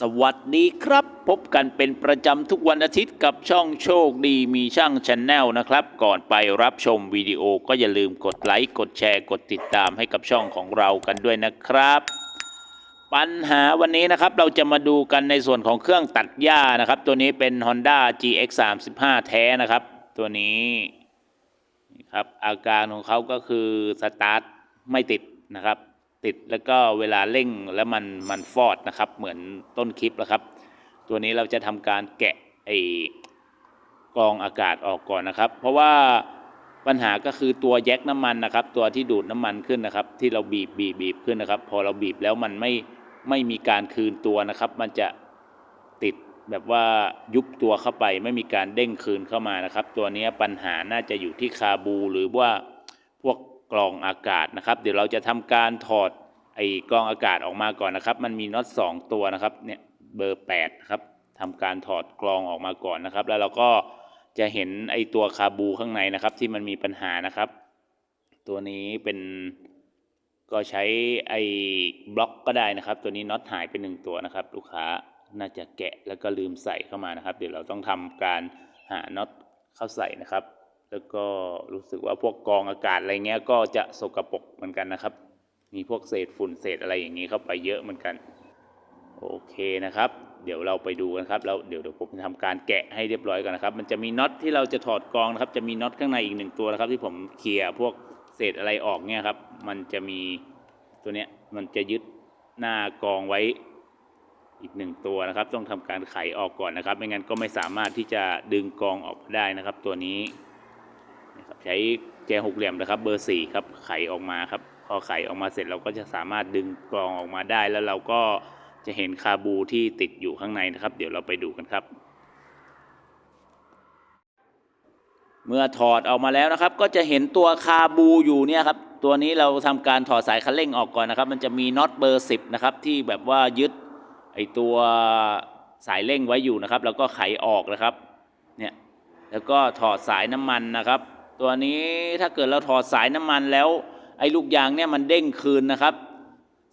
สวัสดีครับ พบกันเป็นประจำทุกวันอาทิตย์กับช่องโชคดีมีช่างชนแนลนะครับ ก่อนไปรับชมวิดีโอก็อย่าลืมกดไลค์กดแชร์กดติดตามให้กับช่องของเรากันด้วยนะครับ ปัญหาวันนี้นะครับเราจะมาดูกันในส่วนของเครื่องตัดหญ้านะครับ ตัวนี้เป็น Honda GX 3 5แท้นะครับ ตัวนี้นะครับอาการของเขาก็คือสตาร์ทไม่ติดนะครับ ติดแล้วก็เวลาเร่งแล้วมันมันฟอดนะครับ เหมือนต้นคลิปแล้วครับ ตัวนี้เราจะทำการแกะไอ้กรองอากาศออกก่อนนะครับ เพราะว่าปัญหาก็คือตัวแยกน้ำมันนะครับ ตัวที่ดูดน้ำมันขึ้นนะครับ ที่เราบีบบีบบีบขึ้นนะครับ พอเราบีบแล้วมันไม่ไม่มีการคืนตัวนะครับ มันจะติดแบบว่ายุบตัวเข้าไป ไม่มีการเด้งคืนเข้ามานะครับ ตัวนี้ปัญหาน่าจะอยู่ที่คาบู หรือว่าพวก กรองอากาศนะครับ เดี๋ยวเราจะทำการถอดไอ้กรองอากาศออกมาก่อนนะครับ มันมีน็อตสองตัวนะครับเนี่ยเบอร์8ครับทำการถอดกรองออกมาก่อนนะครับ แล้วเราก็จะเห็นไอ้ตัวคาบูข้างในนะครับ ที่มันมีปัญหานะครับ ตัวนี้เป็นก็ใช้ไอ้บล็อกก็ได้นะครับ ตัวนี้น็อตหายไปหนึ่งตัวนะครับ ลูกค้าน่าจะแกะแล้วก็ลืมใส่เข้ามานะครับ เดี๋ยวเราต้องทำการหาน็อตเข้าใส่นะครับ แล้วก็รู้สึกว่าพวกกองอากาศอะไรเงี้ยก็จะสกปรกเหมือนกันนะครับ มีพวกเศษฝุ่นเศษอะไรอย่างนี้เข้าไปเยอะเหมือนกัน โอเคนะครับ เดี๋ยวเราไปดูกันครับแล้วเดี๋ยวเดี๋ยวผมจะทำการแกะให้เรียบร้อยก่อนนะครับ มันจะมีน็อตที่เราจะถอดกองนะครับจะมีน็อตข้างในอีกหนึ่งตัวนะครับ ที่ผมเคลียร์พวกเศษอะไรออกเนี่ยครับ มันจะมีตัวเนี้ยมันจะยึดหน้ากองไว้อีกหนึ่งตัวนะครับ ต้องทำการไขออกก่อนนะครับ ไม่งั้นก็ไม่สามารถที่จะดึงกองออกได้นะครับ ตัวนี้ ใช้แจหกเหลี่ยมนะครับ เบอร์สี่ครับไขออกมาครับ พอไขออกมาเสร็จเราก็จะสามารถดึงกรองออกมาได้แล้วเราก็จะเห็นคาบูที่ติดอยู่ข้างในนะครับ เดี๋ยวเราไปดูกันครับ เมื่อถอดออกมาแล้วนะครับ ก็จะเห็นตัวคาบูอยู่เนี่ยครับตัวนี้เราทำการถอดสายคันเร่งออกก่อนนะครับ มันจะมีน็อตเบอร์10นะครับที่แบบว่ายึดไอตัวสายเร่งไว้อยู่นะครับ แล้วก็ไขออกนะครับเนี่ยแล้วก็ถอดสายน้ำมันนะครับ ตัวนี้ถ้าเกิดเราถอดสายน้ำมันแล้ว ไอ้ลูกยางเนี่ยมันเด้งคืนนะครับ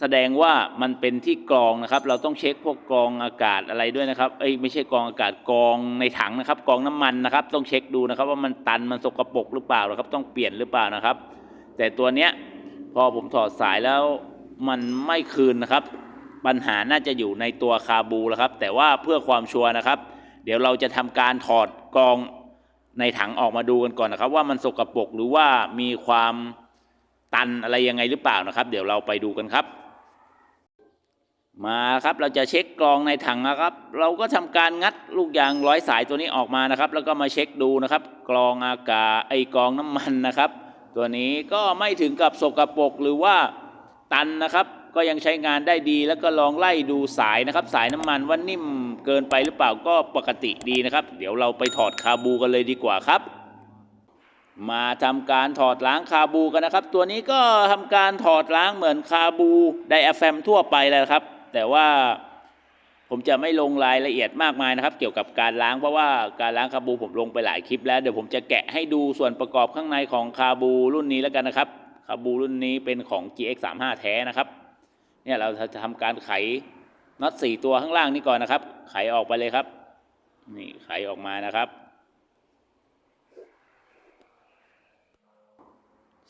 แสดงว่ามันเป็นที่กรองนะครับ เราต้องเช็คพวกกรองอากาศอะไรด้วยนะครับเอ้ยไม่ใช่กรองอากาศกรองในถังนะครับกรองน้ำมันนะครับ ต้องเช็คดูนะครับ ว่ามันตันมันสกปรกหรือเปล่านะครับ ต้องเปลี่ยนหรือเปล่านะครับ แต่ตัวเนี้ยพอผมถอดสายแล้วมันไม่คืนนะครับ ปัญหาน่าจะอยู่ในตัวคาบูแล้วครับ แต่ว่าเพื่อความชัวร์นะครับ เดี๋ยวเราจะทำการถอดกรอง ในถังออกมาดูกันก่อนนะครับ ว่ามันสกปรกหรือว่ามีความตันอะไรยังไงหรือเปล่านะครับ เดี๋ยวเราไปดูกันครับ มาครับเราจะเช็คกรองในถังนะครับ เราก็ทำการงัดลูกยางร้อยสายตัวนี้ออกมานะครับ แล้วก็มาเช็คดูนะครับ กรองอากาศไอกรองน้ำมันนะครับ ตัวนี้ก็ไม่ถึงกับสกปรกหรือว่าตันนะครับ ก็ยังใช้งานได้ดีแล้วก็ลองไล่ดูสายนะครับ สายน้ำมันว่านิ่ม เกินไปหรือเปล่าก็ปกติดีนะครับ เดี๋ยวเราไปถอดคาบูกันเลยดีกว่าครับ มาทำการถอดล้างคาบูกันนะครับ ตัวนี้ก็ทำการถอดล้างเหมือนคาบูไดอะแฟมทั่วไปเลยครับ แต่ว่าผมจะไม่ลงรายละเอียดมากมายนะครับ เกี่ยวกับการล้างเพราะว่าการล้างคาบูผมลงไปหลายคลิปแล้วเดี๋ยวผมจะแกะให้ดูส่วนประกอบข้างในของคาบูรุ่นนี้แล้วกันนะครับคาบูรุ่นนี้เป็นของ GX 3 5 แท้นะครับ เนี่ยเราจะทำการไข น็อตสี่ตัวข้างล่างนี่ก่อนนะครับ ไขออกไปเลยครับ นี่ไขออกมานะครับ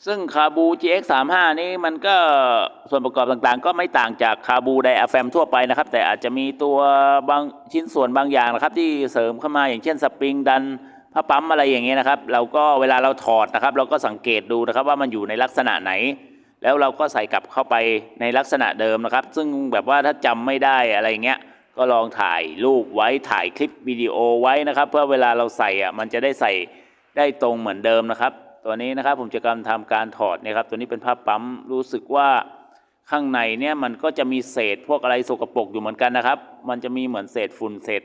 ซึ่งคาบู GX 3 5นี้มันก็ส่วนประกอบต่างๆ ก็ไม่ต่างจากคาบูไดอะแฟมทั่วไปนะครับ แต่อาจจะมีตัวบางชิ้นส่วนบางอย่างนะครับ ที่เสริมเข้ามาอย่างเช่นสปริงดันผ้าปั๊มอะไรอย่างเงี้ยนะครับ เราก็เวลาเราถอดนะครับ เราก็สังเกตดูนะครับว่ามันอยู่ในลักษณะไหน แล้วเราก็ใส่กลับเข้าไปในลักษณะเดิมนะครับ ซึ่งแบบว่าถ้าจำไม่ได้อะไรเงี้ยก็ลองถ่ายรูปไว้ถ่ายคลิปวิดีโอไว้นะครับ เพื่อเวลาเราใส่อะมันจะได้ใส่ได้ตรงเหมือนเดิมนะครับ ตัวนี้นะครับผมจะกำลังทำการถอดนี่ยครับตัวนี้เป็นผ้าปั๊มรู้สึกว่าข้างในเนี่ยมันก็จะมีเศษพวกอะไรสกปรกอยู่เหมือนกันนะครับ มันจะมีเหมือนเศษฝุ่นเศษ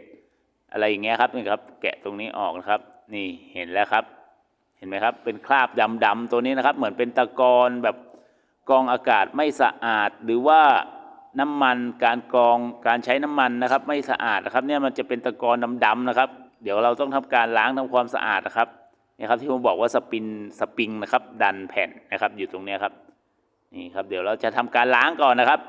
อะไรอย่างเงี้ยครับนี่ครับ แกะตรงนี้ออกนะครับ นี่เห็นแล้วครับ เห็นไหมครับ เป็นคราบดำๆตัวนี้นะครับ เหมือนเป็นตะกอนแบบ กรองอากาศไม่สะอาดหรือว่าน้ำมันการกรองการใช้น้ำมันนะครับ ไม่สะอาดนะครับเนี่ยมันจะเป็นตะกอนดำๆนะครับ เดี๋ยวเราต้องทำการล้างทำความสะอาดนะครับนี่ครับที่ผมบอกว่าสปินสปริงนะครับ ดันแผ่นนะครับอยู่ตรงนี้ครับนี่ครับ เดี๋ยวเราจะทำการล้างก่อนนะครับ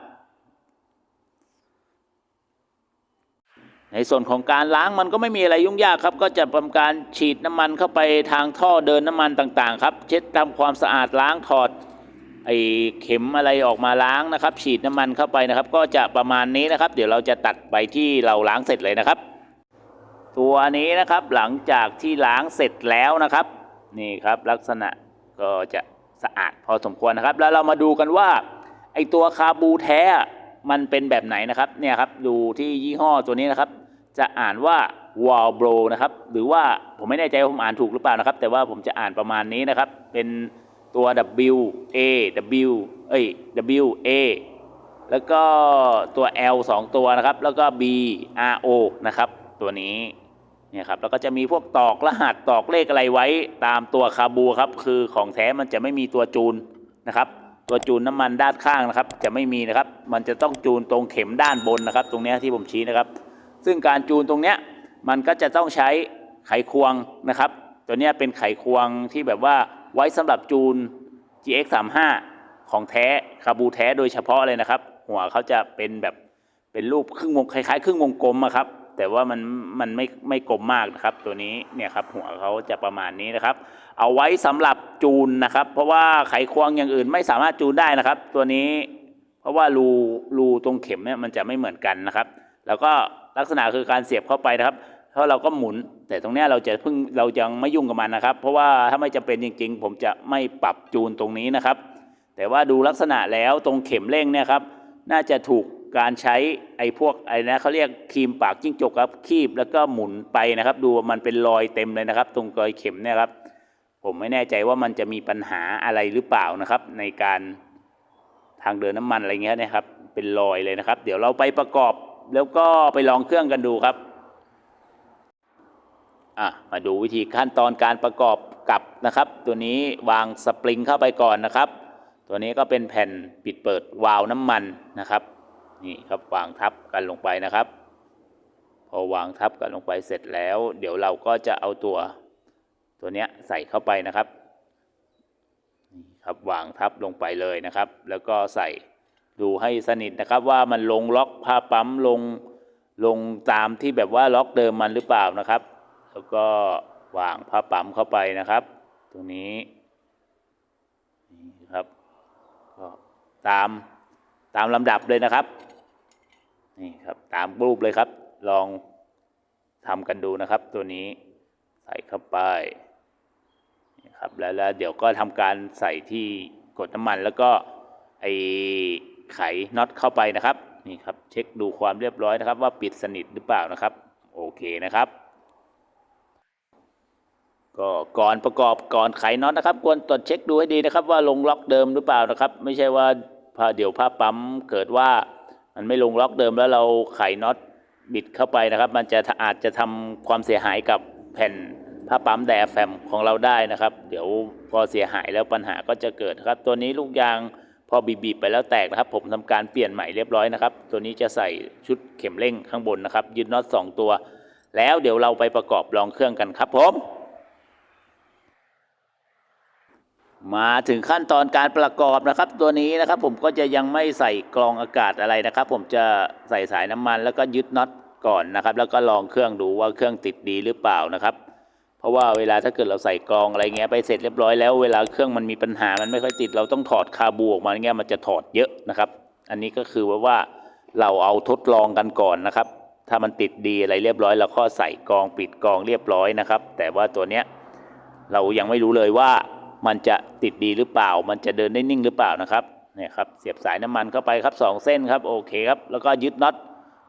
ในส่วนของการล้างมันก็ไม่มีอะไรยุ่งยากครับ ก็จะทำการฉีดน้ำมันเข้าไปทางท่อเดินน้ำมันต่างๆ ครับ เช็ดทำความสะอาดล้างถอด ไอเข็มอะไรออกมาล้างนะครับ ฉีดน้ำมันเข้าไปนะครับ ก็จะประมาณนี้นะครับ เดี๋ยวเราจะตัดไปที่เราล้างเสร็จเลยนะครับ ตัวนี้นะครับหลังจากที่ล้างเสร็จแล้วนะครับ นี่ครับลักษณะก็จะสะอาดพอสมควรนะครับ แล้วเรามาดูกันว่าไอตัวคาบูแท้มันเป็นแบบไหนนะครับเนี่ยครับดูที่ยี่ห้อตัวนี้นะครับ จะอ่านว่าวอลโบรนะครับ หรือว่าผมไม่แน่ใจว่าผมอ่านถูกหรือเปล่านะครับ แต่ว่าผมจะอ่านประมาณนี้นะครับ เป็น ตัว W A W เอ้ย W A แล้วก็ตัว L 2 ตัวนะครับ แล้วก็ B R O นะครับ ตัวนี้เนี่ยครับแล้วก็จะมีพวกตอกรหัสตอกเลขอะไรไว้ตามตัวคาบูครับคือของแท้มันจะไม่มีตัวจูนนะครับ ตัวจูนน้ำมันด้านข้างนะครับ จะไม่มีนะครับ มันจะต้องจูนตรงเข็มด้านบนนะครับ ตรงนี้ที่ผมชี้นะครับ ซึ่งการจูนตรงเนี้ยมันก็จะต้องใช้ไขควงนะครับ ตัวเนี้ยเป็นไขควงที่แบบว่า ไว้สำหรับจูน GX 3 5 ของแท้คาบูแท้โดยเฉพาะเลยนะครับ หัวเขาจะเป็นแบบเป็นรูปครึ่งวงคล้ายๆ ครึ่งวงกลมอะครับ แต่ว่ามันมันไม่ไม่กลมมากนะครับ ตัวนี้เนี่ยครับหัวเขาจะประมาณนี้นะครับ เอาไว้สำหรับจูนนะครับ เพราะว่าไขควงอย่างอื่นไม่สามารถจูนได้นะครับ ตัวนี้เพราะว่ารูรูตรงเข็มเนี่ยมันจะไม่เหมือนกันนะครับ แล้วก็ลักษณะคือการเสียบเข้าไปนะครับ เพราะเราก็หมุน แต่ตรงนี้เราจะเพิ่งเรายังไม่ยุ่งกับมันนะครับ เพราะว่าถ้าไม่จำเป็นจริง ๆ ผมจะไม่ปรับจูนตรงนี้นะครับ แต่ว่าดูลักษณะแล้วตรงเข็มเร่งเนี่ยครับน่าจะถูกการใช้ไอ้พวกไอ้นะเขาเรียกครีมปากจิ้งจกครับคีบแล้วก็หมุนไปนะครับ ดูมันเป็นรอยเต็มเลยนะครับ ตรงรอยเข็มเนี่ยครับ ผมไม่แน่ใจว่ามันจะมีปัญหาอะไรหรือเปล่านะครับ ในการทางเดินน้ำมันอะไรเงี้ยนะครับ เป็นรอยเลยนะครับ เดี๋ยวเราไปประกอบแล้วก็ไปลองเครื่องกันดูครับ อะมาดูวิธีขั้นตอนการประกอบกับนะครับ ตัวนี้วางสปริงเข้าไปก่อนนะครับ ตัวนี้ก็เป็นแผ่นปิดเปิดวาล์วน้ำมันนะครับนี่ครับวางทับกันลงไปนะครับ พอวางทับกันลงไปเสร็จแล้ว เดี๋ยวเราก็จะเอาตัวตัวเนี้ยใส่เข้าไปนะครับนี่ครับวางทับลงไปเลยนะครับ แล้วก็ใส่ดูให้สนิทนะครับว่ามันลงล็อกผ้าปั๊มลงลงตามที่แบบว่าล็อกเดิมมันหรือเปล่านะครับ แล้วก็วางผ้าปั๊มเข้าไปนะครับ ตรงนี้นี่ครับก็ตามตามลำดับเลยนะครับนี่ครับตามรูปเลยครับ ลองทำกันดูนะครับ ตัวนี้ใส่เข้าไปนี่ครับแล้วแล้วเดี๋ยวก็ทำการใส่ที่กดน้ำมันแล้วก็ไอไขน็อตเข้าไปนะครับนี่ครับเช็คดูความเรียบร้อยนะครับ ว่าปิดสนิทหรือเปล่านะครับ โอเคนะครับ ก็ก่อนประกอบก่อนไขน็อตนะครับ ควรตรวจเช็คดูให้ดีนะครับ ว่าลงล็อกเดิมหรือเปล่านะครับ ไม่ใช่ว่าพอเดี๋ยวผ้าปั๊มเกิดว่ามันไม่ลงล็อกเดิมแล้วเราไขน็อตบิดเข้าไปนะครับ มันจะอาจจะทำความเสียหายกับแผ่นผ้าปั๊มไดแฟมของเราได้นะครับ เดี๋ยวพอเสียหายแล้วปัญหาก็จะเกิดครับ ตัวนี้ลูกยางพอบีบๆไปแล้วแตกนะครับ ผมทำการเปลี่ยนใหม่เรียบร้อยนะครับ ตัวนี้จะใส่ชุดเข็มเร่งข้างบนนะครับยึดน็อตสองตัว แล้วเดี๋ยวเราไปประกอบลองเครื่องกันครับผม มาถึงขั้นตอนการประกอบนะครับ ตัวนี้นะครับผมก็จะยังไม่ใส่กรองอากาศอะไรนะครับ ผมจะใส่สายน้ำมันแล้วก็ยึดน็อตก่อนนะครับ แล้วก็ลองเครื่องดูว่าเครื่องติดดีหรือเปล่านะครับ เพราะว่าเวลาถ้าเกิดเราใส่กรองอะไรเงี้ยไปเสร็จเรียบร้อยแล้วเวลาเครื่องมันมีปัญหามันไม่ค่อยติดเราต้องถอดคาบูออกมาเงี้ยมันจะถอดเยอะนะครับ อันนี้ก็คือว่าว่าเราเอาทดลองกันก่อนนะครับ ถ้ามันติดดีอะไรเรียบร้อยเราก็ใส่กรองปิดกรองเรียบร้อยนะครับ แต่ว่าตัวเนี้ยเรายังไม่รู้เลยว่า มันจะติดดีหรือเปล่า มันจะเดินได้นิ่งหรือเปล่านะครับเนี่ยครับเสียบสายน้ำมันเข้าไปครับสองเส้นครับโอเคครับแล้วก็ยึดน็อต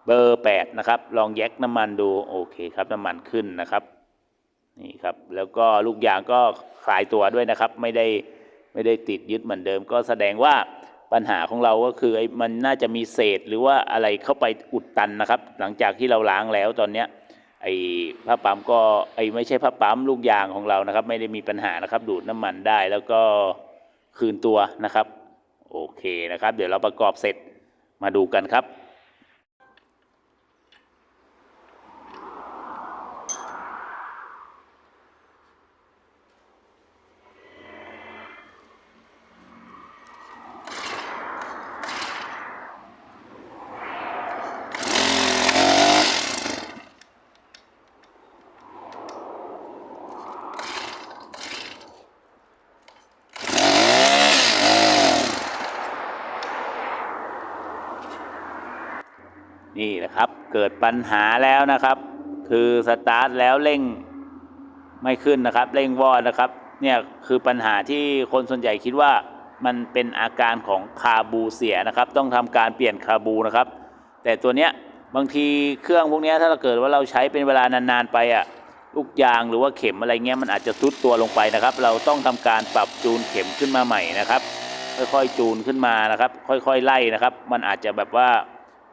เบอร์ 8 นะครับ ลองแยกน้ำมันดูโอเคครับน้ำมันขึ้นนะครับนี่ครับแล้วก็ลูกยางก็คลายตัวด้วยนะครับ ไม่ได้ไม่ได้ติดยึดเหมือนเดิม ก็แสดงว่าปัญหาของเราก็คือไอ้มันน่าจะมีเศษหรือว่าอะไรเข้าไปอุดตันนะครับ หลังจากที่เราล้างแล้วตอนเนี้ย ไอ้ผ้าปั๊มก็ไอ้ไม่ใช่ผ้าปั๊มลูกยางของเรานะครับ ไม่ได้มีปัญหานะครับ ดูดน้ำมันได้แล้วก็คืนตัวนะครับ โอเคนะครับ เดี๋ยวเราประกอบเสร็จมาดูกันครับ นี่นะครับเกิดปัญหาแล้วนะครับ คือสตาร์ทแล้วเร่งไม่ขึ้นนะครับ เร่งวอดนะครับ เนี่ยคือปัญหาที่คนส่วนใหญ่คิดว่ามันเป็นอาการของคาบูเสียนะครับ ต้องทำการเปลี่ยนคาบูนะครับ แต่ตัวเนี้ยบางทีเครื่องพวกนี้ถ้าเราเกิดว่าเราใช้เป็นเวลานานๆไปอะลูกยางหรือว่าเข็มอะไรเงี้ยมันอาจจะทรุดตัวลงไปนะครับ เราต้องทำการปรับจูนเข็มขึ้นมาใหม่นะครับ ค่อยๆจูนขึ้นมานะครับ ค่อยๆไล่นะครับ มันอาจจะแบบว่า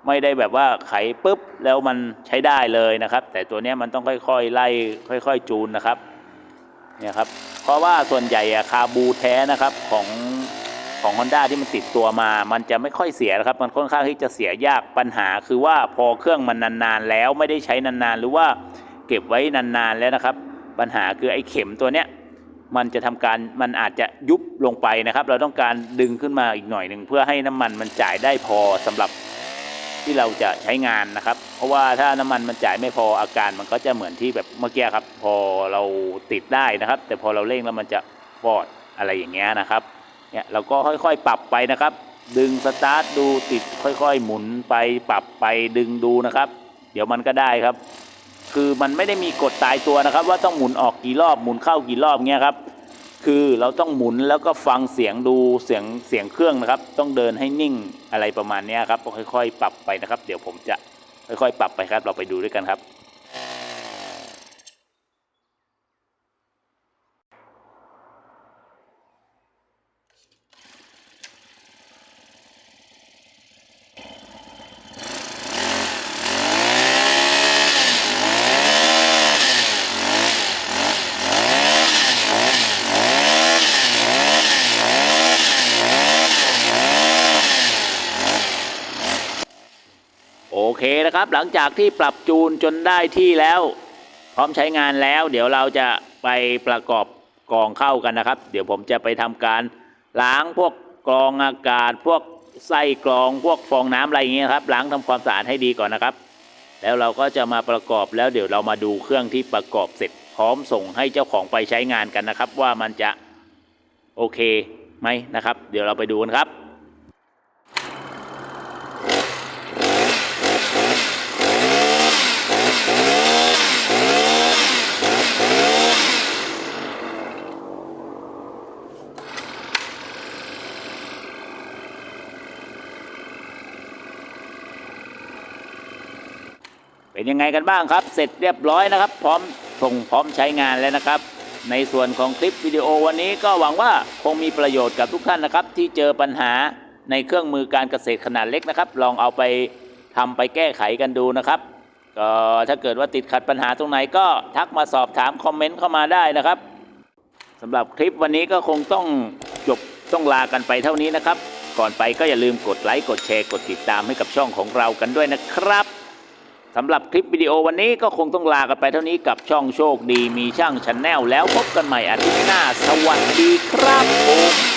ไม่ได้แบบว่าไขปุ๊บแล้วมันใช้ได้เลยนะครับ แต่ตัวนี้มันต้องค่อยๆไล่ค่อย ๆ จูนนะครับเนี่ยครับเพราะว่าส่วนใหญ่อะคาบูแท้นะครับของของ Honda ที่มันติดตัวมา มันจะไม่ค่อยเสียนะครับ มันค่อนข้างที่จะเสียยากปัญหาคือว่าพอเครื่องมันนานๆ แล้วไม่ได้ใช้นานๆ หรือว่าเก็บไว้นานๆแล้วนะครับ ปัญหาคือไอ้เข็มตัวเนี้ยมันจะทำการมันอาจจะยุบลงไปนะครับ เราต้องการดึงขึ้นมาอีกหน่อยหนึ่งเพื่อให้น้ำมันมันจ่ายได้พอสำหรับ ที่เราจะใช้งานนะครับ เพราะว่าถ้าน้ำมันมันจ่ายไม่พออาการมันก็จะเหมือนที่แบบเมื่อกี้ครับ พอเราติดได้นะครับ แต่พอเราเร่งแล้วมันจะฟอดอะไรอย่างเงี้ยนะครับเนี่ยเราก็ค่อยๆปรับไปนะครับ ดึงสตาร์ทดูติดค่อยๆ หมุนไปปรับไปดึงดูนะครับ เดี๋ยวมันก็ได้ครับ คือมันไม่ได้มีกฎตายตัวนะครับ ว่าต้องหมุนออกกี่รอบหมุนเข้ากี่รอบเงี้ยครับ คือเราต้องหมุนแล้วก็ฟังเสียงดูเสียงเสียงเครื่องนะครับ ต้องเดินให้นิ่งอะไรประมาณนี้ครับค่อยๆ ปรับไปนะครับ เดี๋ยวผมจะค่อยๆ ปรับไปครับ เราไปดูด้วยกันครับ โอเครับ หลังจากที่ปรับจูนจนได้ที่แล้ว พร้อมใช้งานแล้ว เดี๋ยวเราจะไปประกอบกรองเข้ากันนะครับ เดี๋ยวผมจะไปทำการล้างพวกกรองอากาศ พวกไส้กรองพวกฟองน้ำอะไรอย่างเงี้ยครับล้างทำความสะอาดให้ดีก่อนนะครับ แล้วเราก็จะมาประกอบแล้วเดี๋ยวเรามาดูเครื่องที่ประกอบเสร็จ พร้อมส่งให้เจ้าของไปใช้งานกันนะครับ ว่ามันจะโอเคไหมนะครับ เดี๋ยวเราไปดูกันครับ ยังไงกันบ้างครับ เสร็จเรียบร้อยนะครับ พร้อมส่งพร้อมใช้งานแล้วนะครับ ในส่วนของคลิปวิดีโอวันนี้ก็หวังว่าคงมีประโยชน์กับทุกท่านนะครับ ที่เจอปัญหาในเครื่องมือการเกษตรขนาดเล็กนะครับ ลองเอาไปทำไปแก้ไขกันดูนะครับก็ถ้าเกิดว่าติดขัดปัญหาตรงไหนก็ทักมาสอบถามคอมเมนต์เข้ามาได้นะครับสำหรับคลิปวันนี้ก็คงต้องจบต้องลากันไปเท่านี้นะครับ ก่อนไปก็อย่าลืมกดไลค์กดแชร์กดติดตามให้กับช่องของเรากันด้วยนะครับ สำหรับคลิปวิดีโอวันนี้ก็คงต้องลากันไปเท่านี้กับช่องโชคดีมีช่างชันแนลแล้วพบกันใหม่อาทิตย์หน้า สวัสดีครับผม